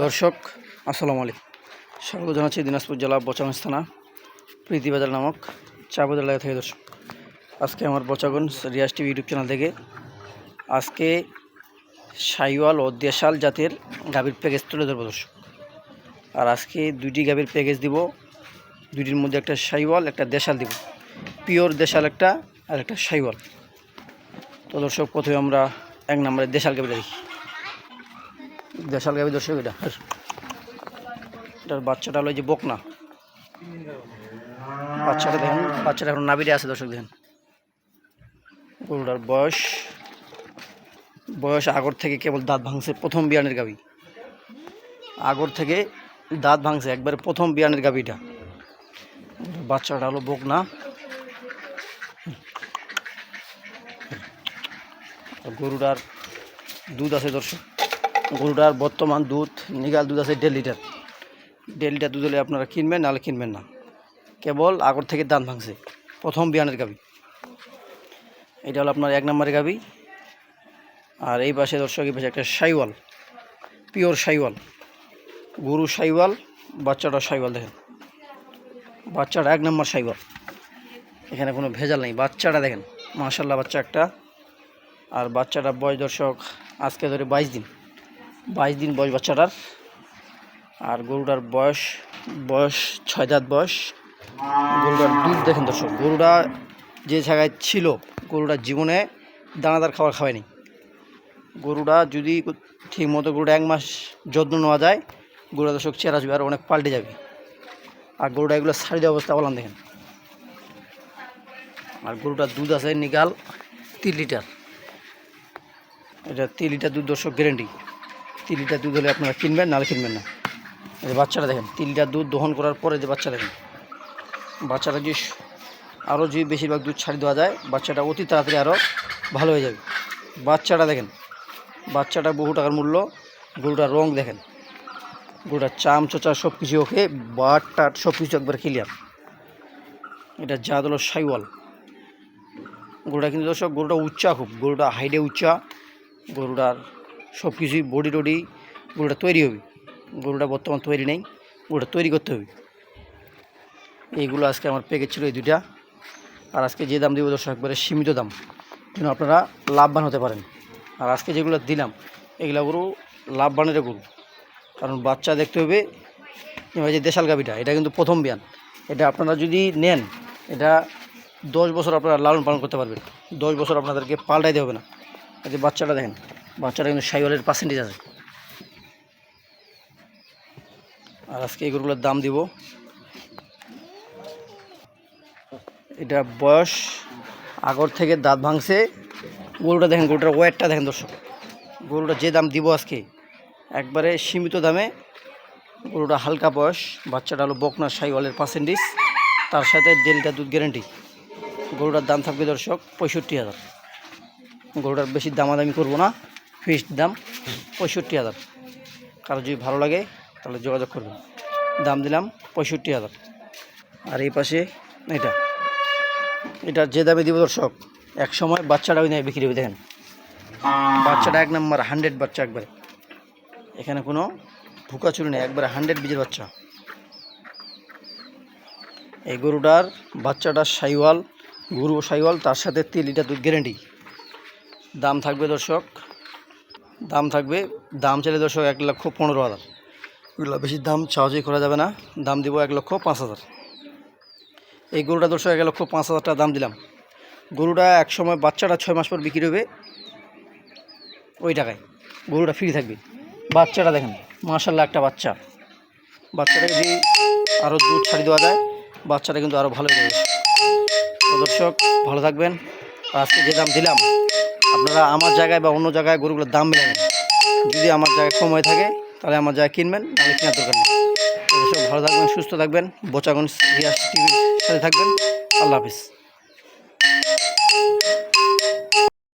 দর্শক, আসসালামু আলাইকুম। স্বাগত জানাচ্ছি দিনাজপুর জেলা বচাগঞ্জ থানা প্রীতিবাজার নামক চা বাজার এলাকা থেকে দর্শক। আজকে আমার Bachaganj Riaz TV YouTube channel থেকে আজকে সাইওয়াল ও দেশাল জাতের গাভীর প্যাকেজ তুলে ধরবো দর্শক। আর আজকে দুইটি গাভীর প্যাকেজ দিব, দুইটির মধ্যে একটা সাইওয়াল, একটা দেশাল দিব। পিওর দেশাল একটা আর একটা সাইওয়াল। তো দর্শক, প্রথমে আমরা এক নম্বরে দেশাল গাভীটা দেখি। দেশাল গাভী দর্শক এটা। এটার বাচ্চাটা হলো যে বকনা। বাচ্চাটা দেখেন, বাচ্চাটা এখন নাবিরে আছে দর্শক দেখেন। গরুটার বয়স বয়স আগর থেকে কেবল দাঁত ভাঙছে প্রথম বিয়ানের গাভী। আগর থেকে দাঁত ভাঙছে, একবারে প্রথম বিয়ানের গাভীটা। বাচ্চাটা হলো বকনা। গরুটার দুধ আছে দর্শক। গরুটার বর্তমান দুধ নিগাল দুধ আছে দেড় লিটার। দেড় লিটার দুধ হলে আপনারা কিনবেন, নাহলে কিনবেন না। কেবল আগর থেকে দান ভাঙছে। প্রথম বিয়ানের গাবি এটা হলো আপনার এক নম্বরের গাবি আর এই পাশে দর্শক, এই পাশে একটা সাইওয়াল, পিওর সাইওয়াল। গরু সাইওয়াল, বাচ্চাটা সাইওয়াল দেখেন। বাচ্চাটা এক নম্বর সাইওয়াল। এখানে কোনো ভেজাল নেই। বাচ্চাটা দেখেন মাশাল্লাহ বাচ্চা একটা। আর বাচ্চাটা বয়স দর্শক, আজকে ধরে বাইশ দিন। বাইশ দিন বয়স বাচ্চাটার। আর গরুটার বয়স বয়স ছয় দাঁত বয়স। গরুটার দুধ দেখেন দর্শক, গরুটা যে জায়গায় ছিল গরুটার জীবনে দানাদার খাবার খাওয়ায়নি গরুটা যদি ঠিক মতো গরুটা এক মাস যত্ন নেওয়া যায়, গরুটা দর্শক চেরা আসবে আর অনেক পাল্টে যাবে। আর গরুটা এগুলো দেওয়া অবস্থা বললাম দেখেন। আর গরুটার দুধ আছে নিকাল তিন লিটার। এটা তিন লিটার দুধ দর্শক গ্যারেন্টি তিন লিটার দুধ হলে আপনারা কিনবেন, নাহলে কিনবেন না। এই যে বাচ্চাটা দেখেন তিন লিটার দুধ দহন করার পরে যে বাচ্চা দেখেন বাচ্চাটা যে আরও যদি বেশিরভাগ দুধ ছাড়ি দেওয়া যায়, বাচ্চাটা অতি তাড়াতাড়ি আরও ভালো হয়ে যাবে। বাচ্চাটা দেখেন, বাচ্চাটা বহু টাকার মূল্য, গরুটার রং দেখেন গরুটার চাম, চোচা সব কিছু ওকে বাট টাট সব কিছু একবার ক্লিয়ার এটা জাত হলো সাইওয়াল। গরুটা কিন্তু দর্শক, গরুটা উচ্চা খুব, গরুটা হাইডে উচ্চা, গরুটার সব কিছুই বডি টডি গরুটা তৈরি হবে। গরুটা বর্তমান তৈরি নেই, গরুটা তৈরি করতে হবে। এইগুলো আজকে আমার প্যাকেজ ছিল এই দুইটা। আর আজকে যে দাম দিব দর্শক, একবারে সীমিত দাম। যেন আপনারা লাভবান হতে পারেন। আর আজকে যেগুলো দিলাম, এগুলো গরু লাভবানের গরু। কারণ বাচ্চা দেখতে হবে যে দেশাল গাভিটা, এটা কিন্তু প্রথম বিয়ান। এটা আপনারা যদি নেন, এটা দশ বছর আপনারা লালন পালন করতে পারবেন। দশ বছর আপনাদেরকে পাল্টাইতে হবে না। যে বাচ্চাটা দেখেন বাচ্চাটা কিন্তু সাইওয়ালের পার্সেন্টেজ আছে। আর আজকে এগুলোর দাম দিব। এটা বয়স আগর থেকে দাঁত ভাঙছে। গরুটা দেখেন, গরুটার ওয়েটটা দেখেন দর্শক। গরুটা যে দাম দিব আজকে, একবারে সীমিত দামে। গরুটা হালকা বয়স, বাচ্চাটা হলো বকনা সাইওয়ালের পার্সেন্টেজ তার সাথে দেড় দুধ গ্যারেন্টি গরুটার দাম থাকবে দর্শক পঁয়ষট্টি হাজার। গরুটার বেশি দামাদামি করব না। ফিক্সড দাম পঁয়ষট্টি হাজার। কারও যদি ভালো লাগে, তাহলে যোগাযোগ করবেন। দাম দিলাম পঁয়ষট্টি হাজার। আর এই পাশে এটা। এটা যে দামে দিব দর্শক, এক সময় বাচ্চাটা ওই নেয় বিক্রি হবে, দেখেন। বাচ্চাটা এক নম্বর, হান্ড্রেড বাচ্চা একবারে। এখানে কোনো ভুকা চুরি নেই, একবারে হান্ড্রেড বীজের বাচ্চা। এই গরুটার বাচ্চাটার সাইওয়াল, গরু সাইওয়াল, তার সাথে তিন লিটার দুধ গ্যারেন্টি দাম থাকবে দর্শক দাম থাকবে, দাম চাইলে দর্শক এক লক্ষ পনেরো হাজার। এগুলো বেশি দাম সহজেই করা যাবে না, দাম দিব এক লক্ষ পাঁচ হাজার। এই গরুটা দর্শক এক লক্ষ পাঁচ হাজার টাকা দাম দিলাম। গরুটা এক সময় বাচ্চাটা ছয় মাস পর বিক্রি হবে, ওই টাকায়। গরুটা ফ্রি থাকবে। বাচ্চাটা দেখেন মার্শাল্লাহ একটা বাচ্চা। বাচ্চাটা যদি আরও দুধ ছাড়ি দেওয়া যায়, বাচ্চাটা কিন্তু আরও ভালো যাবে। দর্শক, ভালো থাকবেন। আজকে যে দাম দিলাম আপনারা আমার জায়গায় বা অন্য জায়গায় গরুগুলোর দাম মিলে নেন যদি আমার জায়গায় সময় থাকে, তাহলে আমার জায়গায় কিনবেন, নাহলে কেনার দরকার নেই। সব ভালো থাকবেন, সুস্থ থাকবেন। বোচাগঞ্জ রিয়াস টিভির সাথে থাকবেন। আল্লাহ হাফিজ।